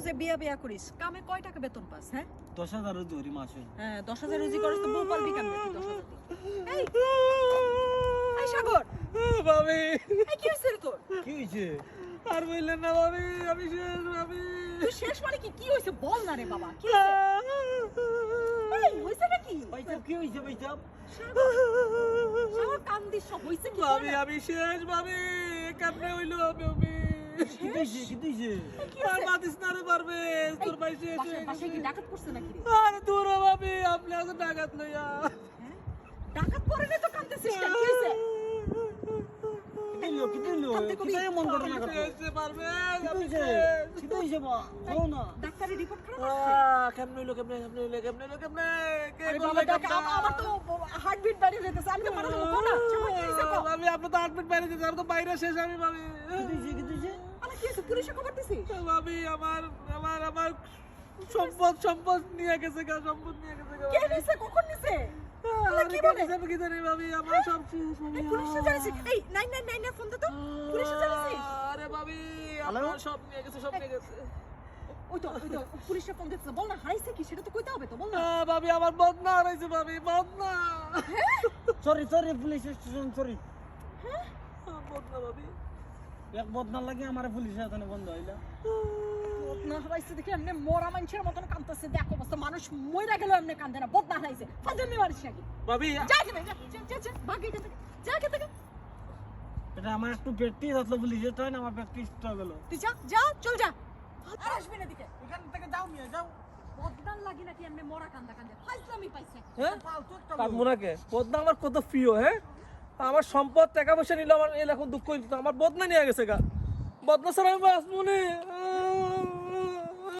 যে বিয়া বিয়া করিস কামে কয় টাকা বেতন পাস হ্যাঁ? দশ হাজার ধরি মাসে হ্যাঁ দশ হাজার রুজি করস তো বউ পালবি? এই! সাগর! ভাবি! এই কি হয়েছে তোর? কি হয়েছে আর বললেন না ভাবি আমি শেষ ভাবি। তুই শেষ মানে কি? কি হয়েছে বল না রে বাবা কি হয়েছে এই হয়েছে নাকি ভাইসাব কি হয়েছে ভাইসাব সাগর কান্দিস সব হয়েছে কি ভাবি আমি শেষ ভাবি কেমনে হইল আমি আর মাতিস না রে পারবে তোর ভাই শেষ হয়ে বাসায় কি গেছে। ডাকাত পড়ছে নাকি আরে দূর ভাবি আপনি আজ ডাকাত লইয়া? ডাকাত পড়ে না তো কান্দিছিস কেন কি হয়েছে কি হইল কি মন ঘটনা আমি করছ শেষ রে পারবে কি আমি হয়েছে বা কও না ডাক্তারের রিপোর্ট খারাপ আহ, কেমনে হইল কেমনে কেমনে হইল কেমনে হইল কেমনে কে? আম- আমার তো হার্টবিট বাড়িয়ে যেতেছে আমি তো মারা যাব কোনা কও? ভাবি আপনি তো আট মিনিট বাইরে যেতে আমি তো বাইরে শেষ আমি ভাবি কি হয়েছে কি আমার কি হয়েছে? পুলিশে খবর দিছিস ভাবি আমার আমার আমার সম্পদ সম্পদ নিয়ে গেছে গা সম্পদ নিয়ে গেছে গা কে নিছে? কখন নিছে? কি বলে? আমি কি জানি ভাবি আমার সব শেষ ভাবি। পুলিশে জানিস এই নাই নাই নাই না ফোন দে তো। পুলিশে জানিস আরে ভাবি আমার সব নিয়ে গেছে সব নিয়ে গেছে। ওই তো ওই তো পুলিশে ফোন দিতেছে। বল না হারাইছে কি? সেটা তো কইতে হবে তো বল না। ভাবি আমার বদনা হারাইছে ভাবি বদনা। Sorry sorry police station sorry আমার বদনা ভাবি। এক বদনা লাগে আমার পুলিশ এখানে বন্ধ হইলা। বদনা হারাইছে দেখে এমনি মরা মানুষের মতন কাঁদতেছে দেখ অবস্থা মানুষ মইরা গেল এমনি কান্দে না বদনা হারাইছে। ফাজলামি মারিস নাকি? ভাবি। যা এখানে যা যা যা যা ভাগ এখান যা এখান থেকে। এটা আমার একটু এটা হয় না আমার গেল তুই যা যা চল যা। আর আসবি না দিকে এখান থেকে যাও মিয়া যাও। লাগি নাকি এমনি মরা কান্দা কান্দে ফাজলামি পাইছে। হ্যাঁ? ফালতু একটা কার বদনা আমার কত প্রিয় হ্যাঁ? আমার সম্পদ টাকা পয়সা নিল, আমার এরকম দুঃখ আমার বদনা নিয়ে গেছে গা। বদনা ছাড়া আমি বাঁচবো